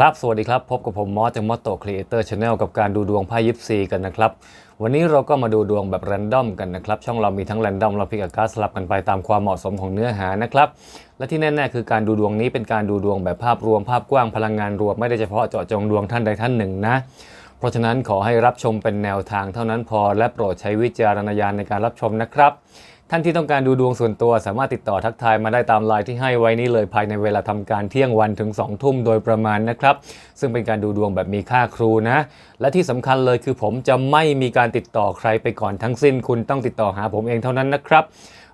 ครับ สวัสดีครับ พบกับผมมอสจากมอสโตครีเอเตอร์ชาแนลกับการดูดวงไพ่ยิปซีกันนะครับ วันนี้เราก็มาดูดวงแบบแรนดอมกันนะครับ ช่องเรามีทั้งแรนดอมและพิกอาการสลับกันไปตามความเหมาะสมของเนื้อหานะครับ และที่แน่ๆคือการดูดวงนี้เป็นการดูดวงแบบภาพรวมภาพกว้างพลังงานรวมไม่ได้เฉพาะเจาะจงดวงท่านใดท่านหนึ่งนะ เพราะฉะนั้นขอให้รับชมเป็นแนวทางเท่านั้นพอ และโปรดใช้วิจารณญาณในการรับชมนะครับ ท่านที่ต้องการดูดวงส่วนตัวสามารถติดต่อทักทายมาได้ตามไลน์ที่ให้ไว้นี้เลยภายในเวลาทำการเที่ยงวันถึง 2 ทุ่มโดยประมาณนะครับ ซึ่งเป็นการดูดวงแบบมีค่าครูนะ และที่สำคัญเลยคือผมจะไม่มีการติดต่อใครไปก่อนทั้งสิ้น คุณต้องติดต่อหาผมเองเท่านั้นนะครับ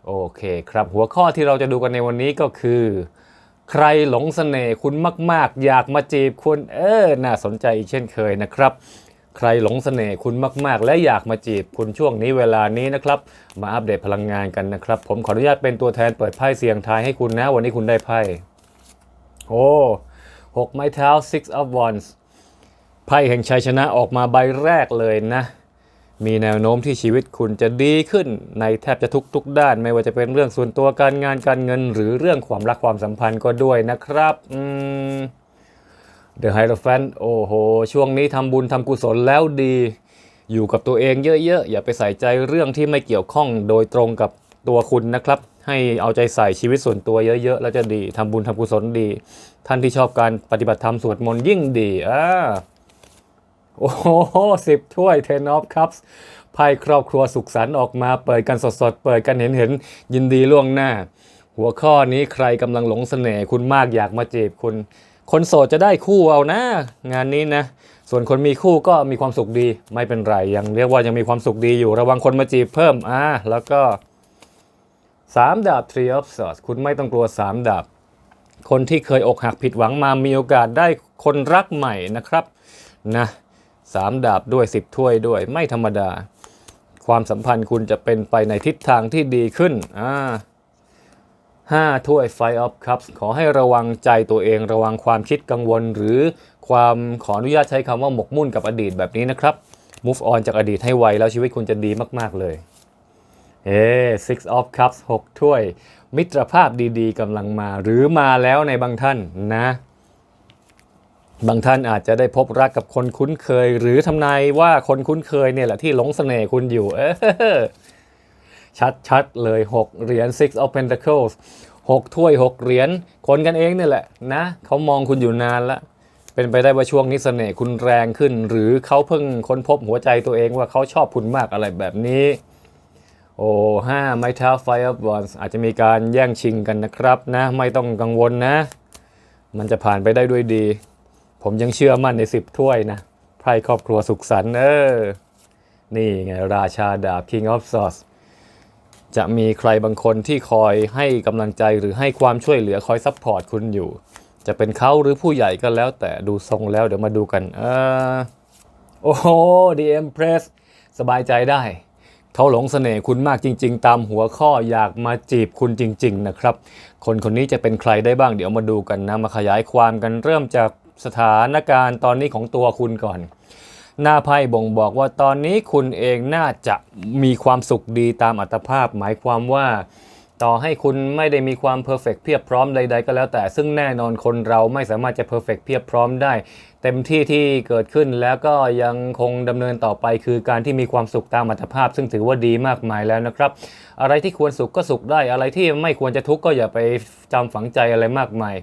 โอเคครับ หัวข้อที่เราจะดูกันในวันนี้ก็คือ ใครหลงเสน่ห์คุณมาก ๆ อยากมาจีบคุณเออน่าสนใจเช่นเคยนะครับ ใครหลงเสน่ห์คุณมาก ๆ และอยากมาจีบคุณช่วงนี้เวลานี้นะครับ มาอัปเดตพลังงานกันนะครับ ผมขออนุญาตเป็นตัวแทนเปิดไพ่เสียงทายให้คุณนะ วันนี้คุณได้ไพ่ โอ้หกไม้เท้า six of wands ไพ่แห่งชัยชนะออกมาใบแรกเลยนะ มีแนวโน้มที่ชีวิตคุณจะดีขึ้นในแทบจะทุก ๆ ด้าน ไม่ว่าจะเป็นเรื่องส่วนตัวการงานการเงิน หรือเรื่องความรักความสัมพันธ์ก็ด้วยนะครับ อืม The Hierophant โอ้โห ช่วงนี้ทำบุญทำกุศลแล้วดี อยู่กับตัวเองเยอะๆ อย่าไปใส่ใจเรื่องที่ไม่เกี่ยวข้องโดยตรงกับตัวคุณนะครับ ให้เอาใจใส่ชีวิตส่วนตัวเยอะๆ แล้วจะดีทำบุญทำกุศลดี ท่านที่ชอบการปฏิบัติธรรมสวดมนต์ยิ่งดีอ่าโอ้โหสิบถ้วย Ten of Cups ไพ่ครอบครัวสุขสันต์ออกมาเปิดกันสดๆ เปิดกันเห็นๆยินดีล่วงหน้า หัวข้อนี้ใครกำลังหลงเสน่ห์คุณมากอยากมาจีบคุณ คนโสดจะได้คู่เอานะ งานนี้นะ ส่วนคนมีคู่ก็มีความสุขดีไม่เป็นไรยังเรียกว่ายังมีความสุขดีอยู่ระวังคนมาจีบเพิ่มอ่าแล้วก็สามดาบ Three of Swords คุณไม่ต้องกลัวสามดาบ คนที่เคยอกหักผิดหวังมามีโอกาสได้คนรักใหม่นะครับนะสามดาบด้วย10ถ้วยด้วยไม่ธรรมดา ความสัมพันธ์คุณจะเป็นไปในทิศทางที่ดีขึ้นอ่า 5 ถ้วย Five of Cups ขอให้ระวังใจตัวเองระวังความคิดกังวล หรือความขออนุญาตใช้คำว่าหมกมุ่นกับอดีตแบบนี้นะครับ move on จากอดีตให้ไวแล้วชีวิตคุณจะดีมาก ๆ เลย เอ๊ Six of Cups 6 ถ้วย มิตรภาพดีๆกำลังมา หรือมาแล้วในบางท่านนะ บางท่านอาจจะได้พบรักกับคนคุ้นเคย หรือทำนายว่าคนคุ้นเคยเนี่ยแหละที่หลงเสน่ห์คุณอยู่ เออ ชัดๆเลย 6 เหรียญ Six of Pentacles 6 ถ้วย 6 เหรียญคนกันเองเนี่แหละนะเขามองคุณอยู่นานละเป็นไปได้ว่าช่วงนี้เสน่ห์คุณแรงขึ้น หรือเขาเพิ่งค้นพบหัวใจตัวเองว่าเขาชอบคุณมากอะไรแบบนี้ โอ้ห้าไม้เท้าไฟอัพบอลอาจจะมีการแย่งชิงกันนะครับนะ ไม่ต้องกังวลนะ มันจะผ่านไปได้ด้วยดี ผมยังเชื่อมั่นใน10ถ้วยนะไพ่ครอบครัวสุขสันต์เออนี่ไงราชาดาบ King of Swords จะมีใครบางคนที่คอยให้กำลังใจหรือให้ความช่วยเหลือคอยซัพพอร์ตคุณอยู่ จะเป็นเขาหรือผู้ใหญ่ก็แล้วแต่ดูทรงแล้วเดี๋ยวมาดูกันเออโอ้โห The Empress สบายใจได้เขาหลงเสน่ห์คุณมากจริง ๆ ตามหัวข้ออยากมาจีบคุณจริง ๆ นะครับ คนคนนี้จะเป็นใครได้บ้างเดี๋ยวมาดูกันนะ มาขยายความกันเริ่มจากสถานการณ์ตอนนี้ของตัวคุณก่อน หน้าไพ่บ่งบอกว่าตอนนี้คุณเองน่าจะมีความสุขดีตามอัตภาพ หมายความว่าต่อให้คุณไม่ได้มีความเพอร์เฟกเพียบพร้อมใด ๆ ก็แล้วแต่ซึ่งแน่นอนคนเราไม่สามารถจะเพอร์เฟกเพียบพร้อมได้ เต็มที่ที่เกิดขึ้นแล้วก็ยังคงดำเนินต่อไปคือการที่มีความสุขตามอัตภาพ ซึ่งถือว่าดีมากมายแล้วนะครับ อะไรที่ควรสุขก็สุขได้ อะไรที่ไม่ควรจะทุกข์ก็อย่าไปจำฝังใจอะไรมากมาย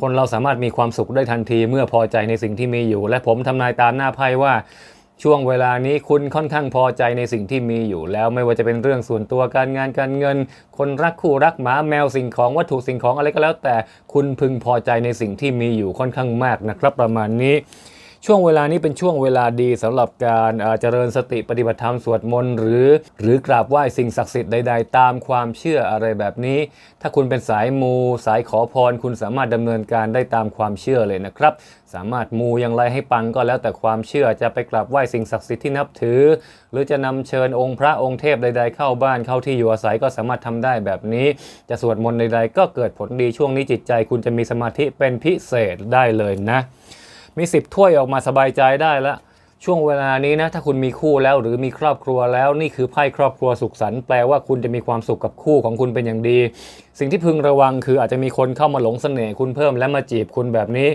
คนเราสามารถมีความสุขได้ทันทีเมื่อพอใจในสิ่งที่มีอยู่ และผมทำนายตามหน้าไพ่ว่าช่วงเวลานี้คุณค่อนข้างพอใจในสิ่งที่มีอยู่ แล้วไม่ว่าจะเป็นเรื่องส่วนตัวการงานการเงิน คนรักคู่รักหมาแมวสิ่งของวัตถุสิ่งของอะไรก็แล้ว แต่คุณพึงพอใจในสิ่งที่มีอยู่ค่อนข้างมากนะครับ ประมาณนี้ ช่วงเวลานี้เป็นช่วงเวลาดีสำหรับการเจริญสติปฏิบัติธรรมสวดมนต์หรือ หรือกราบไหว้สิ่งศักดิ์สิทธิ์ใดๆ ตามความเชื่ออะไรแบบนี้ ถ้าคุณเป็นสายมู สายขอพร คุณสามารถดำเนินการได้ตามความเชื่อเลยนะครับ สามารถมูอย่างไรให้ปังก็แล้วแต่ความเชื่อจะไปกราบไหว้สิ่งศักดิ์สิทธิ์ที่นับถือ หรือจะนำเชิญองค์พระองค์เทพใด ๆ เข้าบ้านเข้าที่อยู่อาศัยก็สามารถทำได้แบบนี้ จะสวดมนต์ใดๆ ก็เกิดผลดีช่วงนี้จิตใจ คุณจะมีสมาธิเป็นพิเศษได้เลยนะ มี 10 ถ้วยออกมาสบายใจได้แล้วช่วงเวลานี้นะถ้าคุณมีคู่แล้วหรือมีครอบครัวแล้วนี่คือไพ่ครอบครัวสุขสันต์แปลว่าคุณจะมีความสุขกับคู่ของคุณเป็นอย่างดี สิ่งที่พึงระวังคืออาจจะมีคนเข้ามาหลงเสน่ห์คุณเพิ่มและมาจีบคุณแบบนี้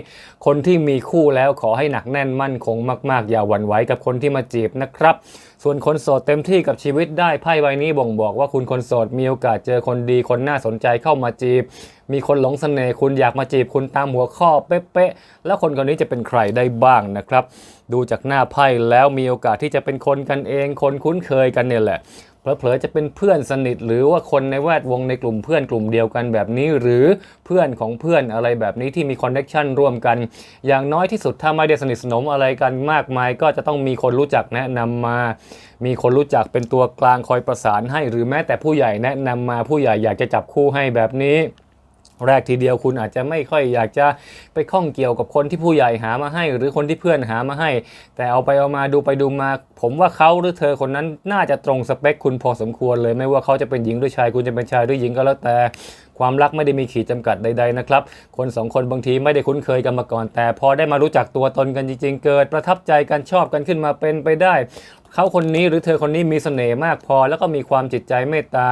คนที่มีคู่แล้วขอให้หนักแน่นมั่นคงมากๆ อย่าหวั่นไหวกับคนที่มาจีบนะครับ ส่วนคนโสดเต็มที่กับชีวิตได้ไพ่ใบนี้บ่งบอกว่าคุณคนโสดมีโอกาสเจอคนดีคนน่าสนใจเข้ามาจีบมีคนหลงเสน่ห์คุณอยากมาจีบคุณตามหัวข้อเป๊ะๆ แล้วคนคนนี้จะเป็นใครได้บ้างนะครับ ดูจากหน้าไพ่แล้วมีโอกาสที่จะเป็นคนกันเอง คนคุ้นเคยกันเนี่ยแหละเผลอๆจะเป็นเพื่อนสนิทหรือว่าคนในแวดวงในกลุ่มเพื่อนกลุ่มเดียวกันแบบนี้ หรือเพื่อนของเพื่อนอะไรแบบนี้ที่มีคอนเน็ชันร่วมกัน อย่างน้อยที่สุดถ้าไม่ได้สนิทสนมอะไรกันมากมาย ก็จะต้องมีคนรู้จักแนะนำมา มีคนรู้จักเป็นตัวกลางคอยประสานให้ หรือแม้แต่ผู้ใหญ่แนะนำมาผู้ใหญ่อยากจะจับคู่ให้แบบนี้ แรกทีเดียวคุณอาจจะไม่ค่อยอยากจะไปข้องเกี่ยวกับคนที่ผู้ใหญ่หามาให้ หรือคนที่เพื่อนหามาให้ แต่เอาไปเอามาดูไปดูมา ผมว่าเขาหรือเธอคนนั้นน่าจะตรงสเปคคุณพอสมควรเลย ไม่ว่าเขาจะเป็นหญิงหรือชายคุณจะเป็นชายหรือหญิงก็แล้วแต่ความรักไม่ได้มีขีดจำกัดใดๆนะครับ คนสองคนบางทีไม่ได้คุ้นเคยกันมาก่อน แต่พอได้มารู้จักตัวตนกันจริงๆ เกิด ประทับใจกันชอบกันขึ้นมาเป็นไปได้ เขาคนนี้หรือเธอคนนี้มีเสน่ห์มากพอ แล้วก็มีความจิตใจเมตตา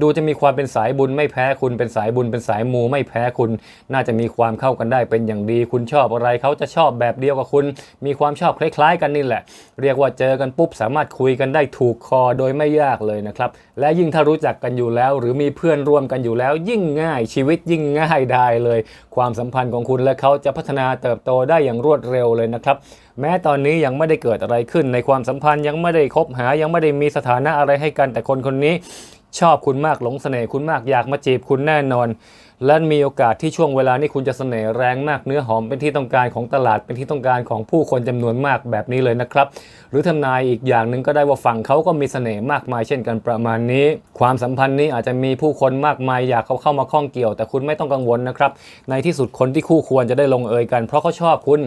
ดูจะมีความเป็นสายบุญไม่แพ้คุณเป็นสายบุญเป็นสายมูไม่แพ้คุณ น่าจะมีความเข้ากันได้เป็นอย่างดี คุณชอบอะไรเขาจะชอบแบบเดียวกับคุณ มีความชอบคล้าย ๆ กันนี่แหละ เรียกว่าเจอกันปุ๊บสามารถคุยกันได้ถูกคอโดยไม่ยากเลยนะครับและยิ่งถ้ารู้จักกันอยู่แล้ว หรือมีเพื่อนร่วมกันอยู่แล้ว ยิ่งง่ายชีวิตยิ่งง่ายได้เลย ความสัมพันธ์ของคุณและเขาจะพัฒนาเติบโตได้อย่างรวดเร็วเลยนะครับ แม้ตอนนี้ยังไม่ได้เกิดอะไรขึ้นในความสัมพันธ์ยังไม่ได้คบหายังไม่ได้มีสถานะอะไรให้กันแต่คนคนนี้ ชอบคุณมากหลงเสน่ห์คุณมากอยากมาจีบคุณแน่นอน และมีโอกาสที่ช่วงเวลานี้คุณจะเสน่ห์แรงมากเนื้อหอมเป็นที่ต้องการของตลาดเป็นที่ต้องการของผู้คนจำนวนมากแบบนี้เลยนะครับ หรือทำนายอีกอย่างหนึ่งก็ได้ว่าฝั่งเขาก็มีเสน่ห์มากมายเช่นกันประมาณนี้ ความสัมพันธ์นี้อาจจะมีผู้คนมากมายอยากเขาเข้ามาข้องเกี่ยว แต่คุณไม่ต้องกังวลนะครับ ในที่สุดคนที่คู่ควรจะได้ลงเอยกัน เพราะเขาชอบคุณ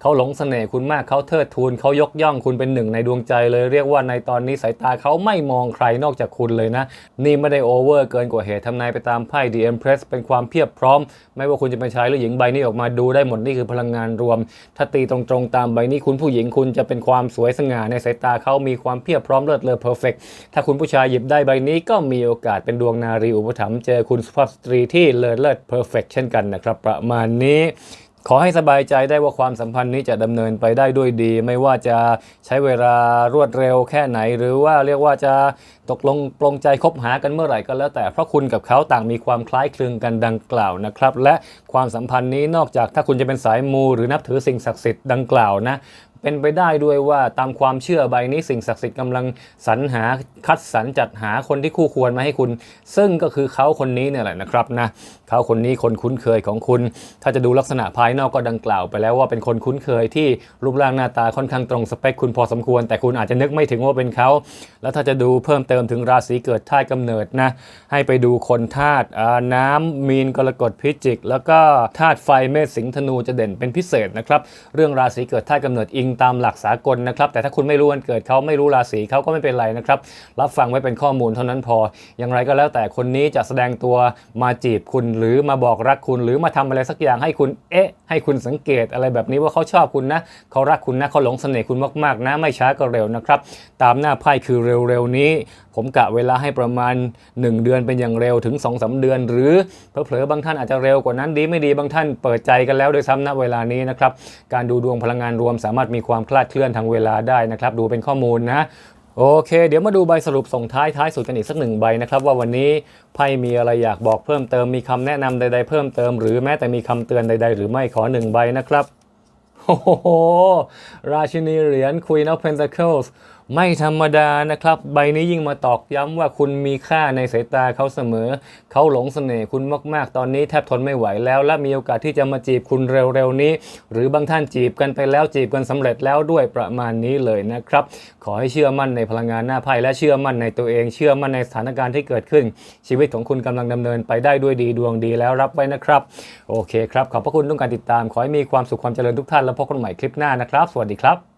เขาหลงเสน่ห์คุณมากเขาเทิดทูนเขายกย่องคุณเป็นหนึ่งในดวงใจเลยเรียกว่าในตอนนี้สายตาเขาไม่มองใครนอกจากคุณเลยนะ นี่ไม่ได้โอเวอร์เกินกว่าเหตุทำนายไปตามไพ่ The Empress เป็นความเพียบพร้อม ไม่ว่าคุณจะเป็นชายหรือหญิงใบนี้ออกมาดูได้หมดนี่คือพลังงานรวม ถ้าตีตรงๆตามใบนี้คุณผู้หญิงคุณจะเป็นความสวยสง่าในสายตาเขามีความเพียบพร้อมเลิศเลอเพอร์เฟกถ้าคุณผู้ชายหยิบได้ใบนี้ก็มีโอกาสเป็นดวงนารีอุปถัมภ์เจอคุณสุภาพสตรีที่เลิศเลิศเพอร์เฟกเช่นกันนะครับประมาณนี้ ขอให้สบายใจได้ว่าความสัมพันธ์นี้จะดำเนินไปได้ด้วยดี ไม่ว่าจะใช้เวลารวดเร็วแค่ไหน หรือว่าเรียกว่าจะตกลงปลงใจคบหากันเมื่อไหร่ก็แล้วแต่เพราะคุณกับเขาต่างมีความคล้ายคลึงกันดังกล่าวนะครับ และความสัมพันธ์นี้นอกจากถ้าคุณจะเป็นสายมู หรือนับถือสิ่งศักดิ์สิทธิ์ดังกล่าวนะ เป็นไปได้ด้วยว่าตามความเชื่อใบนี้สิ่งศักดิ์สิทธิ์กำลังสรรหาคัดสรรจัดหาคนที่คู่ควรมาให้คุณ ซึ่งก็คือเขาคนนี้เนี่ยแหละนะครับนะเขาคนนี้คนคุ้นเคยของคุณ ถ้าจะดูลักษณะภายนอกก็ดังกล่าวไปแล้วว่าเป็นคนคุ้นเคยที่รูปร่างหน้าตาค่อนข้างตรงสเปคคุณพอสมควร แต่คุณอาจจะนึกไม่ถึงว่าเป็นเขาแล้วถ้าจะดูเพิ่มเติมถึงราศีเกิดธาตุกำเนิดนะให้ไปดูคนธาตุน้ำมีนกรกฎพิจิก แล้วก็ธาตุไฟเมษสิงห์ธนูจะเด่นเป็นพิเศษนะครับเรื่องราศีเกิดธาตุกำเนิดอิงตามหลักสากลนะครับ แต่ถ้าคุณไม่รู้วันเกิดเขาไม่รู้ราศีเขาก็ไม่เป็นไรนะครับ รับฟังไว้เป็นข้อมูลเท่านั้นพอ อย่างไรก็แล้วแต่คนนี้จะแสดงตัวมาจีบคุณหรือมาบอกรักคุณ หรือมาทำอะไรสักอย่างให้คุณเอ๊ะ ให้คุณสังเกตอะไรแบบนี้ว่าเขาชอบคุณนะเขารักคุณนะเขาหลงเสน่ห์คุณมากๆนะไม่ช้าก็เร็วนะครับ ตามหน้าไพ่คือเร็วๆนี้ ผมกะเวลาให้ประมาณ 1 เดือนเป็นอย่างเร็วถึง2อสเดือน หรือเผลอๆบางท่านอาจจะเร็วกว่านั้นดีไม่ดีบางท่านเปิดใจกันแล้วโดยซ้ำณเวลานี้นะครับการดูดวงพลังงานรวมสามารถมีความคลาดเคลื่อนทางเวลาได้นะครับ ดูเป็นข้อมูลนะโอเค เดี๋ยวมาดูใบสรุปส่งท้ายท้ายสุดกันอีกสักหนึ่งใบนะครับ ว่าวันนี้ไพ่มีอะไรอยากบอกเพิ่มเติมมีคำแนะนำใด ๆ เพิ่มเติมหรือแม้แต่มีคำเตือนใด ๆ หรือไม่ขอหนึ่งใบนะครับโอ้โหราชินีเหรียญ Queen of Pentacles ไม่ธรรมดานะครับ ใบนี้ยิ่งมาตอกย้ำว่าคุณมีค่าในสายตาเขาเสมอ เขาหลงเสน่ห์คุณมาก ๆ ตอนนี้แทบทนไม่ไหวแล้ว และมีโอกาสที่จะมาจีบคุณเร็ว ๆ นี้ หรือบางท่านจีบกันไปแล้วจีบกันสำเร็จแล้วด้วยประมาณนี้เลยนะครับ ขอให้เชื่อมั่นในพลังงานหน้าไพ่และเชื่อมั่นในตัวเอง เชื่อมั่นในสถานการณ์ที่เกิดขึ้น ชีวิตของคุณกำลังดำเนินไปได้ด้วยดีดวงดีแล้วรับไว้นะครับ โอเคครับขอบพระคุณทุกการติดตาม ขอให้มีความสุขความเจริญทุกท่านแล้วพบกันใหม่คลิปหน้านะครับ สวัสดีครับ